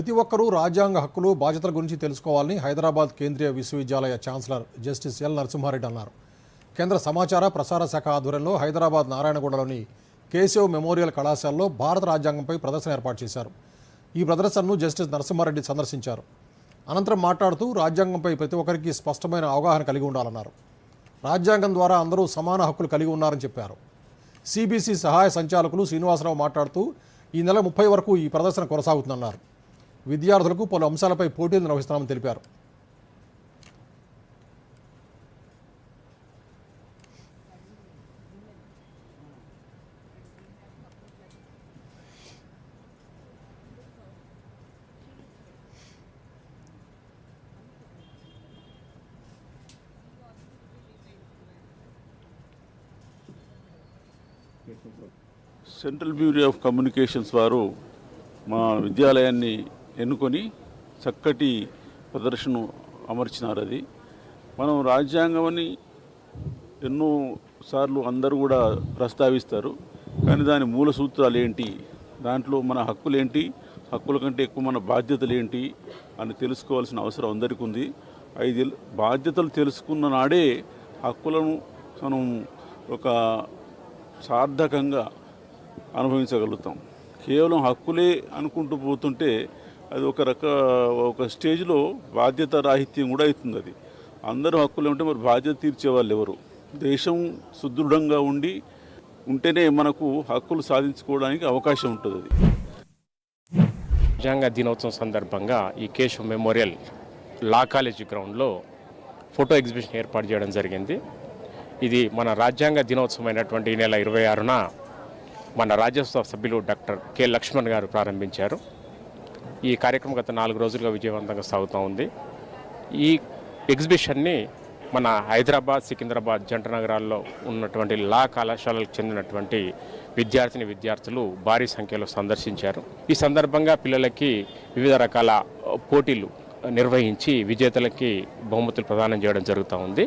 ప్రతి ఒక్కరూ రాజ్యాంగ హక్కులు బాధ్యతల గురించి తెలుసుకోవాలని హైదరాబాద్ కేంద్రీయ విశ్వవిద్యాలయ ఛాన్సలర్ జస్టిస్ ఎల్ నరసింహారెడ్డి అన్నారు. కేంద్ర సమాచార ప్రసార శాఖ ఆధ్వర్యంలో హైదరాబాద్ నారాయణగూడలోని కేశవ్ మెమోరియల్ కళాశాలలో భారత రాజ్యాంగంపై ప్రదర్శన ఏర్పాటు చేశారు. ఈ ప్రదర్శనను జస్టిస్ నరసింహారెడ్డి సందర్శించారు. అనంతరం మాట్లాడుతూ రాజ్యాంగంపై ప్రతి ఒక్కరికి స్పష్టమైన అవగాహన కలిగి ఉండాలన్నారు. రాజ్యాంగం ద్వారా అందరూ సమాన హక్కులు కలిగి ఉన్నారని చెప్పారు. సిబిసి సహాయ సంచాలకులు శ్రీనివాసరావు మాట్లాడుతూ ఈ నెల ముప్పై వరకు ఈ ప్రదర్శన కొనసాగుతుందన్నారు. విద్యార్థులకు పలు అంశాలపై పోటీలు నిర్వహిస్తున్నామని తెలిపారు. సెంట్రల్ బ్యూరో ఆఫ్ కమ్యూనికేషన్స్ వారు మా విద్యాలయాన్ని ఎన్నుకొని చక్కటి ప్రదర్శన అమర్చినారు అది. మనం రాజ్యాంగం అని ఎన్నో సార్లు అందరూ కూడా ప్రస్తావిస్తారు కానీ దాని మూల సూత్రాలు ఏంటి? దాంట్లో మన హక్కులేంటి హక్కుల కంటే ఎక్కువ మన బాధ్యతలు ఏంటి? అని తెలుసుకోవాల్సిన అవసరం అందరికీ ఉంది. ఐదు బాధ్యతలు తెలుసుకున్న నాడే హక్కులను మనం ఒక సార్థకంగా అనుభవించగలుగుతాం. కేవలం హక్కులే అనుకుంటూ పోతుంటే అది ఒక రక ఒక స్టేజ్లో బాధ్యత రాహిత్యం కూడా అవుతుంది అది. అందరూ హక్కులు ఉంటే మరి బాధ్యత తీర్చే వాళ్ళు ఎవరు? దేశం సుదృఢంగా ఉండి ఉంటేనే మనకు హక్కులు సాధించుకోవడానికి అవకాశం ఉంటుంది అది. రాజ్యాంగ దినోత్సవం సందర్భంగా ఈ కేశవ్ మెమోరియల్ లా కాలేజీ గ్రౌండ్లో ఫోటో ఎగ్జిబిషన్ ఏర్పాటు చేయడం జరిగింది. ఇది మన రాజ్యాంగ దినోత్సవం అయినటువంటి ఈ నెల ఇరవై ఆరున మన రాజ్యసభ సభ్యులు డాక్టర్ కె లక్ష్మణ్ గారు ప్రారంభించారు. ఈ కార్యక్రమం గత నాలుగు రోజులుగా విజయవంతంగా సాగుతూ ఉంది. ఈ ఎగ్జిబిషన్ని మన హైదరాబాద్ సికింద్రాబాద్ జంట నగరాల్లో ఉన్నటువంటి లా కళాశాలకు చెందినటువంటి విద్యార్థిని విద్యార్థులు భారీ సంఖ్యలో సందర్శించారు. ఈ సందర్భంగా పిల్లలకి వివిధ రకాల పోటీలు నిర్వహించి విజేతలకి బహుమతులు ప్రదానం చేయడం జరుగుతూ ఉంది.